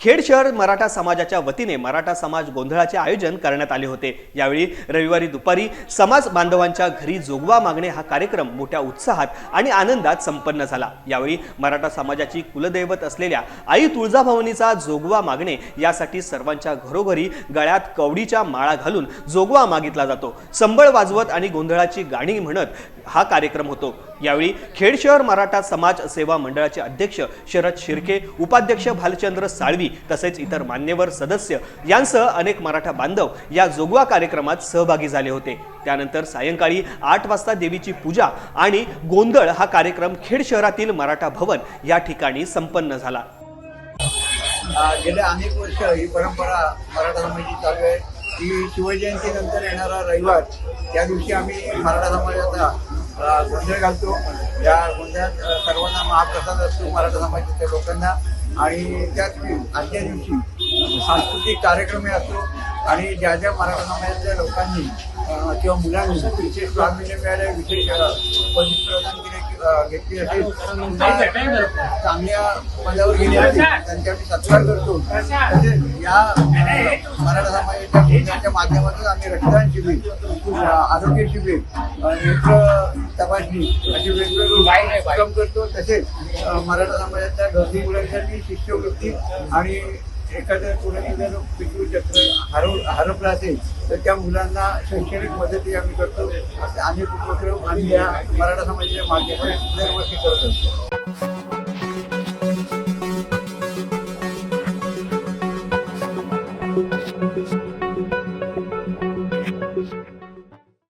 खेड शहर मराठा समाजाच्या वतीने मराठा समाज गोंधळाचे आयोजन करण्यात आले होते. यावेळी रविवारी दुपारी समाज बांधवांच्या घरी जोगवा मागणे हा कार्यक्रम मोठ्या उत्साहात आणि आनंदात संपन्न झाला. यावेळी मराठा समाजाची कुलदैवत असलेल्या आई तुळजाभवानीचा जोगवा मागणे यासाठी सर्वांच्या घरोघरी गळ्यात कवडीच्या माळा घालून जोगवा मागितला जातो. संबळ वाजवत आणि गोंधळाची गाणी म्हणत हा कार्यक्रम होतो. यावेळी खेड शहर मराठा समाज सेवा मंडळाचे अध्यक्ष शरद शिर्के उपाध्यक्ष भालचंद्र साळवी तसेच इतर मान्यवर सदस्य यांसह अनेक मराठा बांधव या जोगवा कार्यक्रमात सहभागी झाले होते. त्यानंतर सायंकाळी आठ वाजता देवीची पूजा आणि गोंधळ हा कार्यक्रम खेड शहरातील मराठा भवन या ठिकाणी संपन्न झाला. गेल्या अनेक वर्ष ही परंपरा मराठा समाजाची चालू आहे. की शिवजयंतीनंतर येणारा रविवार त्या दिवशी आम्ही मराठा समाजाचा गोंधळ घालतो. या गोंधळात सर्वांना महाप्रसाद असतो मराठा समाजाच्या लोकांना. आणि त्याच आजच्या दिवशी सांस्कृतिक कार्यक्रमही असतो आणि ज्या ज्या मराठा समाजाच्या लोकांनी किंवा मुलांनी विशेष प्रावीण्य मिळाले विशेष पदवी प्रदान केले घेतली असेल चांगल्या पदावर गेले असेल त्यांचा आम्ही सत्कार करतो. तसेच या मराठा समाजाच्या माध्यमातून आम्ही रक्तदान शिबिर आरोग्य शिबिर नेत्र तपासणी. असे वेगवेगळे उपक्रम करतो. तसेच मराठा समाजाच्या गरजू मुलांसाठी शिष्यवृत्ती आणि एखाद्या कुणाची जर पितृ चक्र हरव हरपलं असेल तर त्या मुलांना शैक्षणिक मदती आम्ही करतो. असे अनेक उपक्रम आम्ही या मराठा समाजाच्या माध्यमातून दरवर्षी करत असतो.